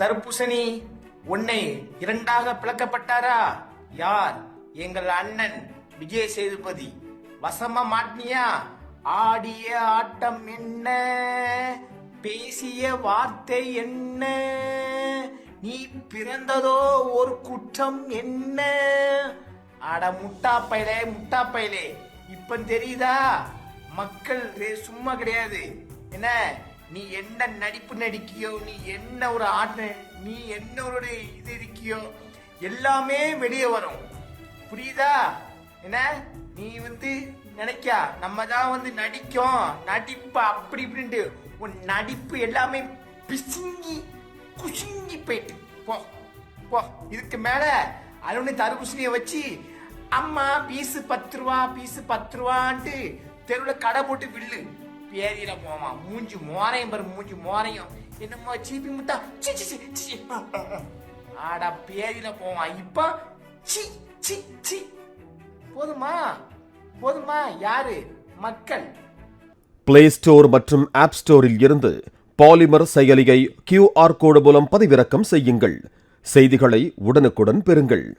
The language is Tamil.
தர்பூசணி உன்னை இரண்டாக பிளக்கப்பட்டாரா? யார்? எங்கள் அண்ணன் விஜய் சேதுபதி வசம மாட்டினியா ஆடிய ஆட்டம் என்ன? பேசிய வார்த்தை என்ன? நீ பிறந்ததோ ஒரு குற்றம் என்ன? அட முட்டா பயலே முட்டா பயலே இப்ப தெரியுதா? மக்கள் சும்மா கிடையாது. என்ன? நீ என்ன நடிப்பு நடிக்கியோ நீ என்ன ஒரு ஆட்ட நீ என்ன ஒரு இது இருக்கியோ எல்லாமே வெளியே வரும். புரியுதா? என்ன? நீ வந்து நினைக்கா நம்ம தான் வந்து நடிக்கும் நடிப்பு அப்படி இப்படின்ட்டு. உன் நடிப்பு எல்லாமே பிசுங்கி குசுங்கி போயிட்டு. போ போ இதுக்கு மேல அலுவலி தர்பூசணியை வச்சு அம்மா பீஸு பத்து ரூபா பீஸு பத்து ரூபான்ட்டு தெருவில் கடை போட்டு வில்லு. பேதியில போவான். மூஞ்சி மோரையும் பாரு மூஞ்சி மோரையும். என்னமோ சீப்பி முட்டா. சி சி சி, ஆடா பேதியில போவான். இப்ப சி சி சி. போதுமா? போதுமா? யாரு? மக்கள். பிளே ஸ்டோர் மற்றும் ஆப் ஸ்டோரில் இருந்து பாலிமர் செயலியை கியூஆர் கோடு மூலம் பதிவிறக்கம் செய்யுங்கள். செய்திகளை உடனுக்குடன் பெறுங்கள்.